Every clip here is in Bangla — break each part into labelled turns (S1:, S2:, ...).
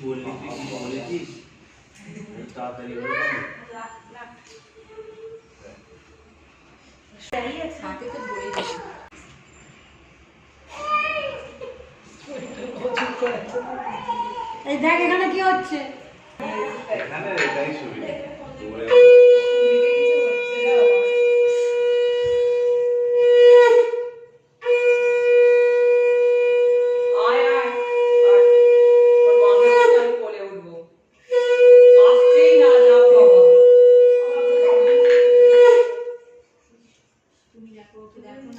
S1: বললি তুই কি বলেছিস তাড়াতাড়ি
S2: এই দেখ এখানে কি হচ্ছে?
S3: এখানে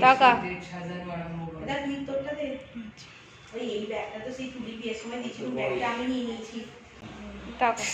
S4: টাকা।
S2: এটা এই ব্যাগটা তো সেই তুলি বিয়ের সময় দিয়েছি ওই ব্যাগটা আমি নিয়েছি।
S4: টাকা।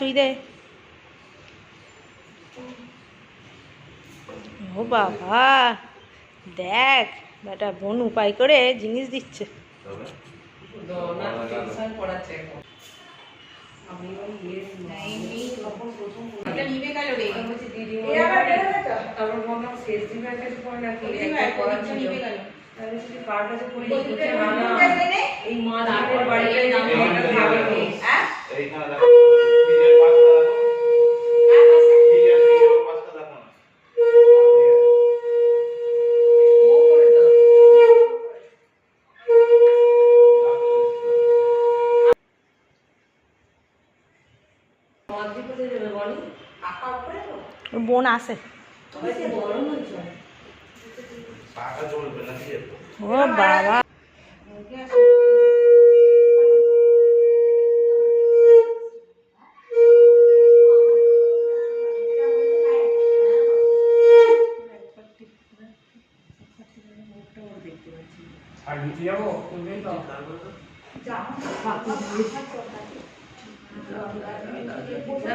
S4: তুই দে ও বাবা দেখ বেটা বোন উপায় করে জিনিস দিচ্ছে।
S1: এই মা
S4: আসে ও বাবা।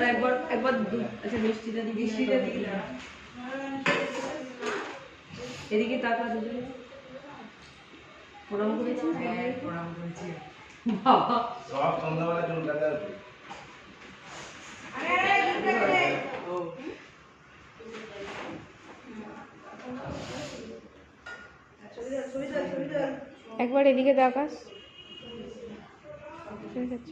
S1: একবার একবার দুধ আচ্ছা মিষ্টিটা মিষ্টিটা এদিকে তাকা প্রণাম করেছি? হ্যাঁ, প্রণাম করেছি।
S4: একবার এদিকে তাকাস ঠিক আছে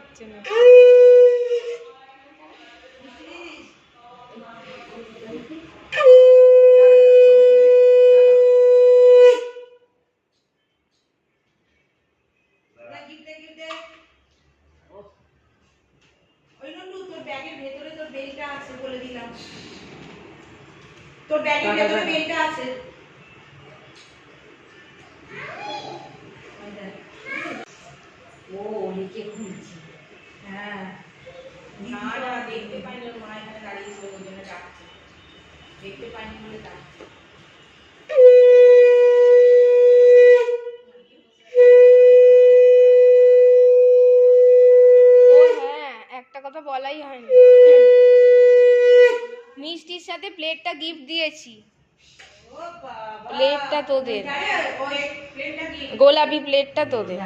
S3: হচ্ছে না।
S2: কথা বলাই হয়নি। মিষ্টির সাথে প্লেটটা গিফট দিয়েছি। প্লেটটা তোদের। গোলাপি প্লেটটা তোদের।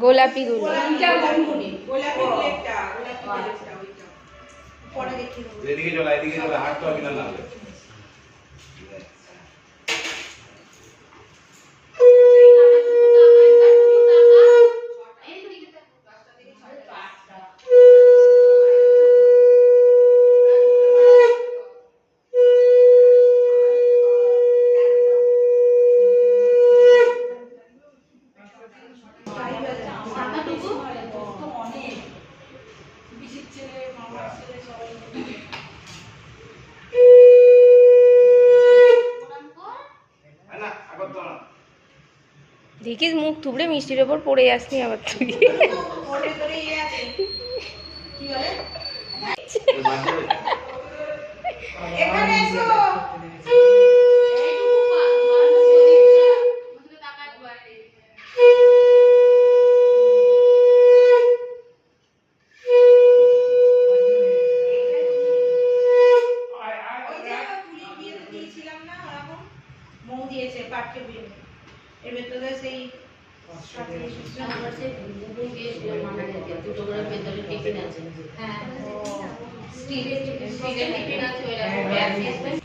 S2: গোলাপি গুলো
S4: গোলাপি
S2: ভিকির মুখ থুবড়ে মিষ্টির ওপর পড়ে আসনি আবার তুই।
S4: দিয়েছে পাটকে বিয়ে। এর ভেতরে সেই
S5: হ্যাঁ, টিফিন আছে। হ্যাঁ স্টিলের টিফিন আছে ওই